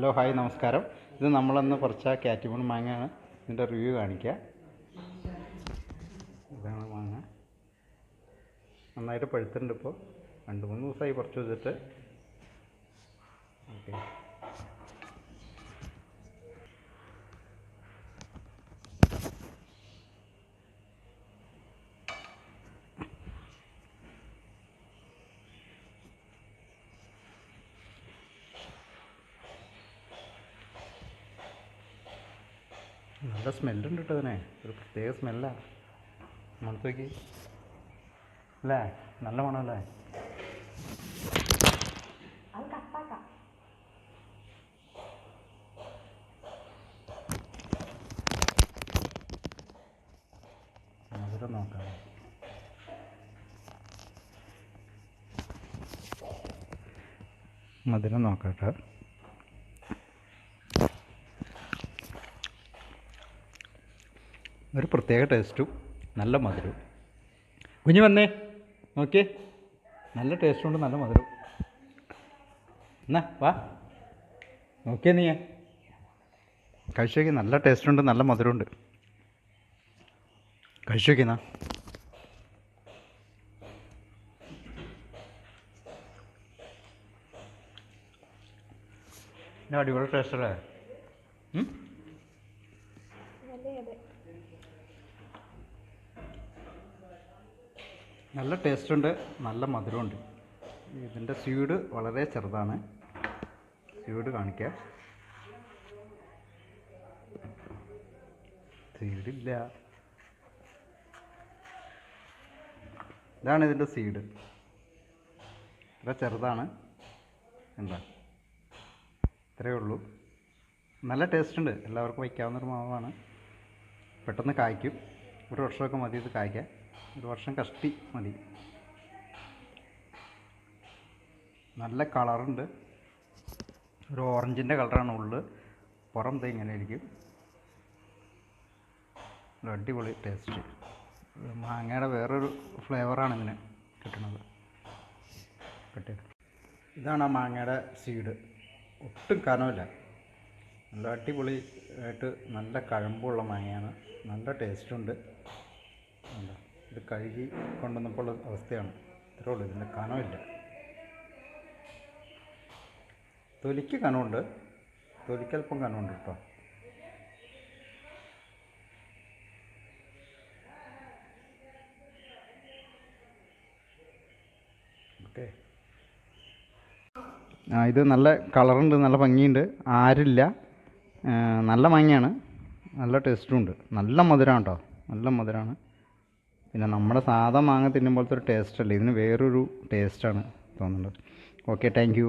Hello hi നമസ്കാരം. ഇത് നമ്മളന്ന് പറിച്ച കാറ്റിമൂൺ മാങ്ങയാണ് ഇതിന്റെ റിവ്യൂ കാണിക്കുക. ഇതാണ് മാങ്ങ. നന്നായിട്ട് പഴുത്തിട്ടുണ്ട് ഇപ്പോൾ രണ്ട് മൂന്ന് ദിവസമായി പറിച്ചു വെച്ചിട്ട്. ഓക്കെ നല്ല സ്മെല്ലുണ്ട് കേട്ടോ ഇതിനെ. ഒരു പ്രത്യേക സ്മെല്ലാണ് മണത്ത് നോക്കി അല്ലേ? നല്ല മണമല്ലേ മധുരം നോക്കാം. മധുരം നോക്കാം കേട്ടോ ഒരു പ്രത്യേക ടേസ്റ്റും നല്ല മധുരവും. കുഞ്ഞു വന്നേ നോക്കിയേ. നല്ല ടേസ്റ്റുണ്ട് നല്ല മധുരവും. എന്നാ വാ. നോക്കിയേ നീ. കഴിച്ചോക്കി നല്ല ടേസ്റ്റുണ്ട് നല്ല മധുരമുണ്ട് കഴിച്ചു നോക്കിന്നാ അടിപൊളി ടേസ്റ്റ് നല്ല ടേസ്റ്റ് ഉണ്ട് നല്ല മധുരമുണ്ട്. ഇതിന്റെ സ്വീഡ് വളരെ ചെറുതാണ്. സ്വീഡ് കാണിക്കാം. സീഡില്ല ഇതാണ് ഇതിന്റെ സീഡ് ഇത്ര ചെറുതാണ്. എന്താ? ഇത്രയേ ഉള്ളൂ. നല്ല ടേസ്റ്റ് ഉണ്ട് എല്ലാവർക്കും വയ്ക്കാവുന്നൊരു മാവാണ്. പെട്ടെന്ന് കായ്ക്കും. ഒരു വർഷമൊക്കെ മതി ഇത് കായ്ക്കാൻ. ഒരു വർഷം കഷ്ടി മതി. നല്ല കളറുണ്ട്. ഒരു ഓറഞ്ചിന്റെ കളറാണ് ഉള്ളിൽ പുറം ദേ ഇങ്ങനെ ഇരിക്കും അടിപൊളി ടേസ്റ്റ് മാങ്ങയുടെ വേറൊരു ഫ്ലേവറാണ് ഇതിന് കിട്ടുന്നത് കിട്ടിയ ഇതാണ് ആ മാങ്ങയുടെ സീഡ് ഒട്ടും കനമില്ല നല്ല അടിപൊളി ആയിട്ട് നല്ല കഴമ്പുള്ള മാങ്ങയാണ്. നല്ല ടേസ്റ്റുണ്ട് ഇത് കഴുകി കൊണ്ടുവന്നപ്പോൾ അവസ്ഥയാണ്. ഇത്രേ ഉള്ളൂ ഇതിന്റെ കനമില്ല. തൊലിക്ക് കനമുണ്ട്. തൊലിക്കൽപ്പം കനമുണ്ട് കേട്ടോ. ഓക്കെ. ആ ഇത് നല്ല കളറുണ്ട് നല്ല ഭംഗിയുണ്ട്. ആരില്ല. നല്ല മാങ്ങയാണ് നല്ല ടേസ്റ്റും ഉണ്ട്. നല്ല മധുരമാണ് കേട്ടോ. നല്ല മധുരമാണ് പിന്നെ നമ്മുടെ സാധാ മാങ്ങ തിന്നുമ്പോഴത്തെ ഒരു ടേസ്റ്റ് അല്ല? ഇതിന് വേറൊരു ടേസ്റ്റാണ് തോന്നുന്നത്. Okay thank